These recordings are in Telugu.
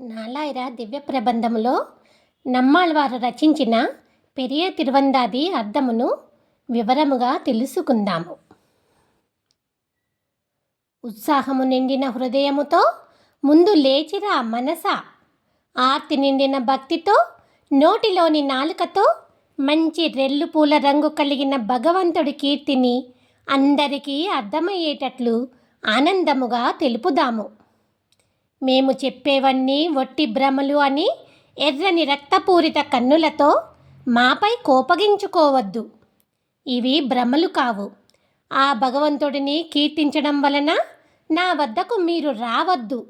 నాలాయిర దివ్య ప్రబంధములో నమ్మాళ్వారు రచించిన పెరియ తిరువందాది అర్థమును వివరముగా తెలుసుకుందాము. ఉత్సాహము నిండిన హృదయముతో ముందు లేచిరా మనస. ఆర్తి నిండిన భక్తితో నోటిలోని నాలుకతో మంచి రెల్లు పూల రంగు కలిగిన భగవంతుడి కీర్తిని అందరికీ అర్థమయ్యేటట్లు ఆనందముగా తెలుపుదాము. మేము చెప్పేవన్నీ వట్టి భ్రమలు అని ఎర్రని రక్తపూరిత కన్నులతో మాపై కోపగించుకోవద్దు. ఇవి భ్రమలు కావు. ఆ భగవంతుడిని కీర్తించడం వలన నా వద్దకు మీరు రావద్దు.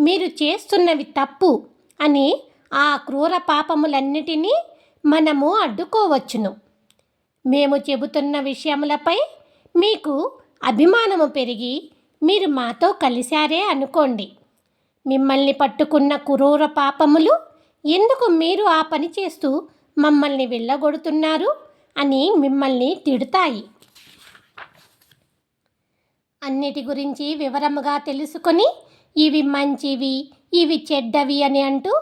మీరు చేస్తున్నవి తప్పు అని ఆ క్రూర పాపములన్నిటినీ మనము అడ్డుకోవచ్చును. మేము చెబుతున్న విషయములపై మీకు అభిమానము పెరిగి మీరు మాతో కలిశారే అనుకోండి. మిమ్మల్ని పట్టుకున్న క్రూర పాపములు ఎందుకు మీరు ఆ పని చేస్తూ మమ్మల్ని వెళ్ళగొడుతున్నారు అని మిమ్మల్ని తిడతాయి. అన్నిటి గురించి వివరముగా తెలుసుకొని ఇవి మంచివి ఇవి చెడ్డవి అని అంటూ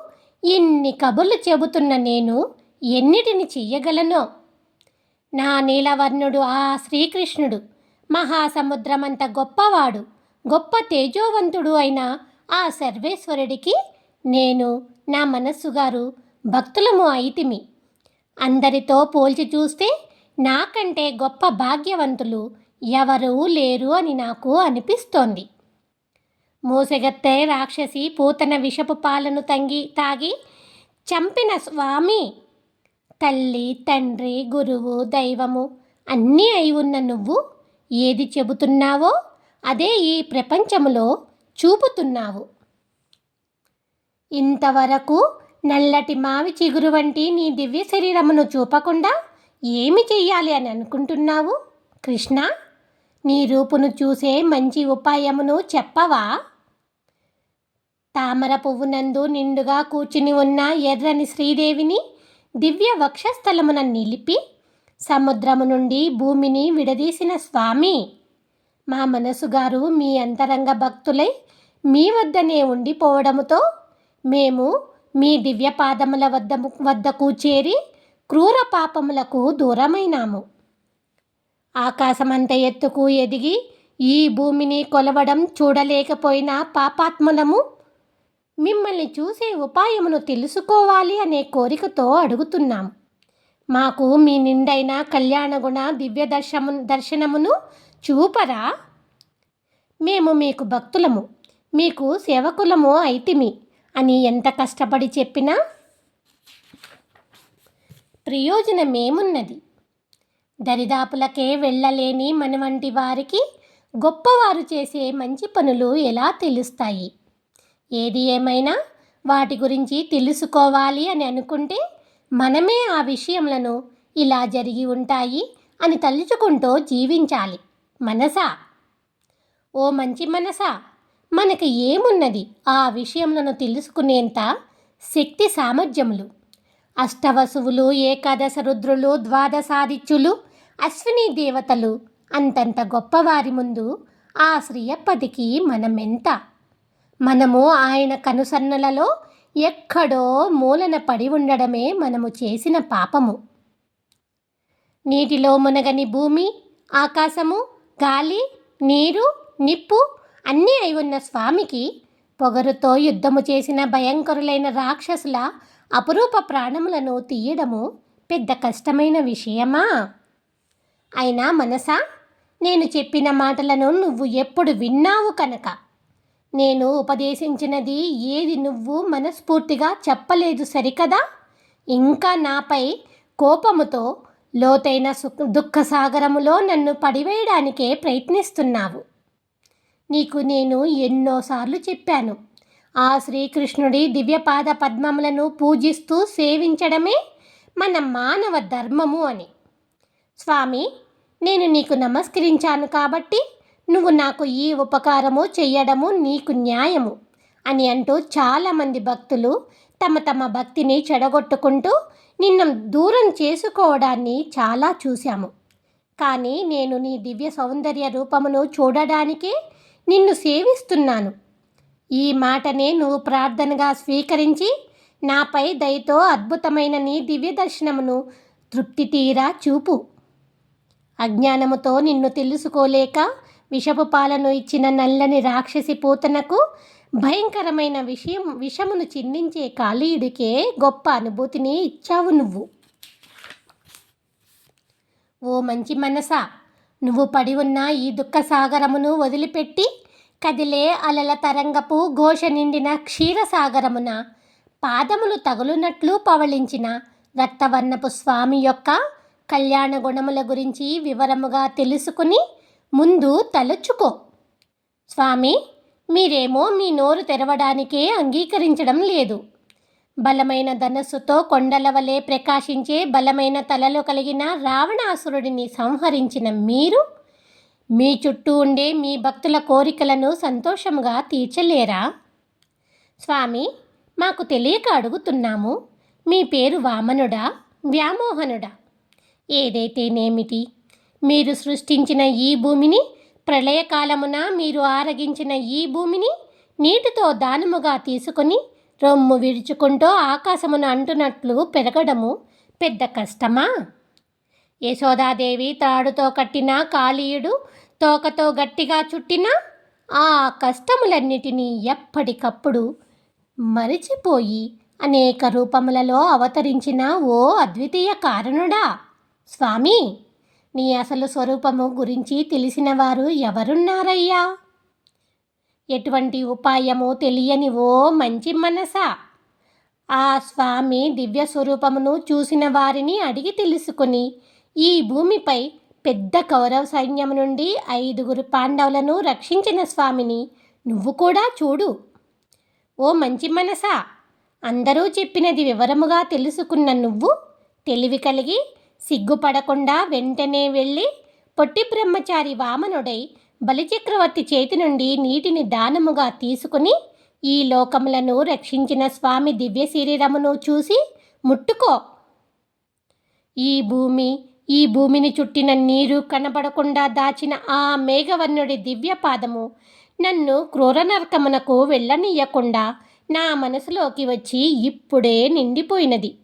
ఇన్ని కబుర్లు చెబుతున్న నేను ఎన్నిటిని చెయ్యగలనో? నా నీలవర్ణుడు ఆ శ్రీకృష్ణుడు మహాసముద్రమంత గొప్పవాడు గొప్ప తేజోవంతుడు అయిన ఆ సర్వేశ్వరుడికి నేను నా మనస్సు గారు భక్తులము అయితిమి. అందరితో పోల్చి చూస్తే నాకంటే గొప్ప భాగ్యవంతులు ఎవరూ లేరు అని నాకు అనిపిస్తోంది. మూసగత్తె రాక్షసి పూతన విషపు పాలను తంగి తాగి చంపిన స్వామి తల్లి తండ్రి గురువు దైవము అన్నీ అయి ఉన్న నువ్వు ఏది చెబుతున్నావో అదే ఈ ప్రపంచములో చూపుతున్నావు. ఇంతవరకు నల్లటి మావి చిగురు వంటి నీ దివ్య శరీరమును చూపకుండా ఏమి చెయ్యాలి అని అనుకుంటున్నావు? కృష్ణ నీ రూపును చూసే మంచి ఉపాయమును చెప్పవా? తామర పువ్వునందు నిండుగా కూర్చుని ఉన్న ఎర్రని శ్రీదేవిని దివ్య వక్షస్థలమున నిలిపి సముద్రము నుండి భూమిని విడదీసిన స్వామి. మా మనసుగారు మీ అంతరంగ భక్తులై మీ వద్దనే ఉండిపోవడముతో మేము మీ దివ్య పాదముల వద్ద వద్దకు చేరి క్రూర పాపములకు దూరమైనాము. ఆకాశమంత ఎత్తుకు ఎదిగి ఈ భూమిని కొలవడం చూడలేకపోయిన పాపాత్మలము మిమ్మల్ని చూసే ఉపాయమును తెలుసుకోవాలి అనే కోరికతో అడుగుతున్నాము మాకు మీ నిండైన కళ్యాణగుణ దివ్య దర్శము దర్శనమును చూపరా? మేము మీకు భక్తులము మీకు సేవకులము అయితిమి అని ఎంత కష్టపడి చెప్పినా? ప్రయోజనమేమున్నది? దరిదాపులకే వెళ్ళలేని మన వంటి వారికి గొప్పవారు చేసే మంచి పనులు ఎలా తెలుస్తాయి? ఏది ఏమైనా వాటి గురించి తెలుసుకోవాలి అని అనుకుంటే మనమే ఆ విషయములను ఇలా జరిగి ఉంటాయి అని తలుచుకుంటూ జీవించాలి. మనసా? ఓ మంచి మనసా. మనకి ఏమున్నది? ఆ విషయంలో తెలుసుకునేంత శక్తి సామర్థ్యములు. అష్టవసువులు ఏకాదశ రుద్రులు ద్వాదశాదిత్యులు అశ్విని దేవతలు అంతంత గొప్పవారి ముందు ఆ శ్రీయప్పటికి మనమెంత? మనము ఆయన కనుసన్నలలో ఎక్కడో మూలన పడి ఉండడమే మనము చేసిన పాపము. నీటిలో మునగని భూమి ఆకాశము గాలి నీరు నిప్పు అన్నీ అయి ఉన్న స్వామికి పొగరుతో యుద్ధము చేసిన భయంకరులైన రాక్షసుల అపురూప ప్రాణములను తీయడము పెద్ద కష్టమైన విషయమా? అయినా మనసా? నేను చెప్పిన మాటలను నువ్వు ఎప్పుడు విన్నావు కనుక. నేను ఉపదేశించినది ఏది నువ్వు మనస్ఫూర్తిగా చెప్పలేదు సరికదా? ఇంకా నాపై కోపముతో లోతైన సుఖ దుఃఖ సాగరములో నన్ను పడివేయడానికే ప్రయత్నిస్తున్నావు. నీకు నేను ఎన్నోసార్లు చెప్పాను. ఆ శ్రీకృష్ణుడి దివ్యపాద పద్మములను పూజిస్తూ సేవించడమే మన మానవ ధర్మము అని. స్వామి నేను నీకు నమస్కరించాను కాబట్టి నువ్వు నాకు ఈ ఉపకారము చెయ్యడము నీకు న్యాయము అని అంటూ చాలామంది భక్తులు తమ తమ భక్తిని చెడగొట్టుకుంటూ నిన్ను దూరం చేసుకోవడాన్ని చాలా చూశాము. కానీ నేను నీ దివ్య సౌందర్య రూపమును చూడడానికే నిన్ను సేవిస్తున్నాను. ఈ మాటనే నువ్వు ప్రార్థనగా స్వీకరించి నాపై దయతో అద్భుతమైన నీ దివ్య దర్శనమును తృప్తి తీరా చూపు. అజ్ఞానముతో నిన్ను తెలుసుకోలేక విషపు పాలను ఇచ్చిన నల్లని రాక్షసి పూతనకు భయంకరమైన విషయం విషమును చిందించే కాళీయుడికే గొప్ప అనుభూతిని ఇచ్చావు నువ్వు. ఓ మంచి మనసా నువ్వు పడి ఉన్న ఈ దుఃఖ సాగరమును వదిలిపెట్టి కదిలే అలల తరంగపు ఘోష నిండిన క్షీరసాగరమున పాదములు తగులునట్లు పవళించిన రక్తవర్ణపు స్వామి యొక్క కళ్యాణ గుణముల గురించి వివరముగా తెలుసుకుని ముందు తలచుకో. స్వామి మీరేమో మీ నోరు తెరవడానికే అంగీకరించడం లేదు. బలమైన ధనస్సుతో కొండల వలె ప్రకాశించే బలమైన తలలు కలిగిన రావణాసురుడిని సంహరించిన మీరు మీ చుట్టూ ఉండే మీ భక్తుల కోరికలను సంతోషంగా తీర్చలేరా? స్వామి మాకు తెలియక అడుగుతున్నాము మీ పేరు వామనుడా వ్యామోహనుడా? ఏదైతేనేమిటి? మీరు సృష్టించిన ఈ భూమిని ప్రళయకాలమున మీరు ఆరగించిన ఈ భూమిని నీటితో దానముగా తీసుకొని రొమ్ము విరుచుకుంటూ ఆకాశమును అంటున్నట్లు పెరగడము పెద్ద కష్టమా? యశోదాదేవి తాడుతో కట్టిన కాళీయుడు తోకతో గట్టిగా చుట్టిన ఆ కష్టములన్నిటినీ ఎప్పటికప్పుడు మరిచిపోయి అనేక రూపములలో అవతరించిన ఓ అద్వితీయ కారణుడా. స్వామి నీ అసలు స్వరూపము గురించి తెలిసిన వారు ఎవరున్నారయ్యా? ఎటువంటి ఉపాయము తెలియని ఓ మంచి మనసా? ఆ స్వామి దివ్య స్వరూపమును చూసిన వారిని అడిగి తెలుసుకుని ఈ భూమిపై పెద్ద కౌరవ సైన్యం నుండి ఐదుగురు పాండవులను రక్షించిన స్వామిని నువ్వు కూడా చూడు. ఓ మంచి మనసా! అందరూ చెప్పినది వివరముగా తెలుసుకున్న నువ్వు తెలివి కలిగి సిగ్గుపడకుండా వెంటనే వెళ్ళి పొట్టి బ్రహ్మచారి వామనుడై బలిచక్రవర్తి చేతి నుండి నీటిని దానముగా తీసుకుని ఈ లోకములను రక్షించిన స్వామి దివ్య శరీరమును చూసి ముట్టుకో. ఈ భూమి ఈ భూమిని చుట్టిన నీరు కనబడకుండా దాచిన ఆ మేఘవర్ణుడి దివ్య పాదము నన్ను క్రూర నరకమునకు వెళ్ళనీయకుండా నా మనసులోకి వచ్చి ఇప్పుడే నిండిపోయినది.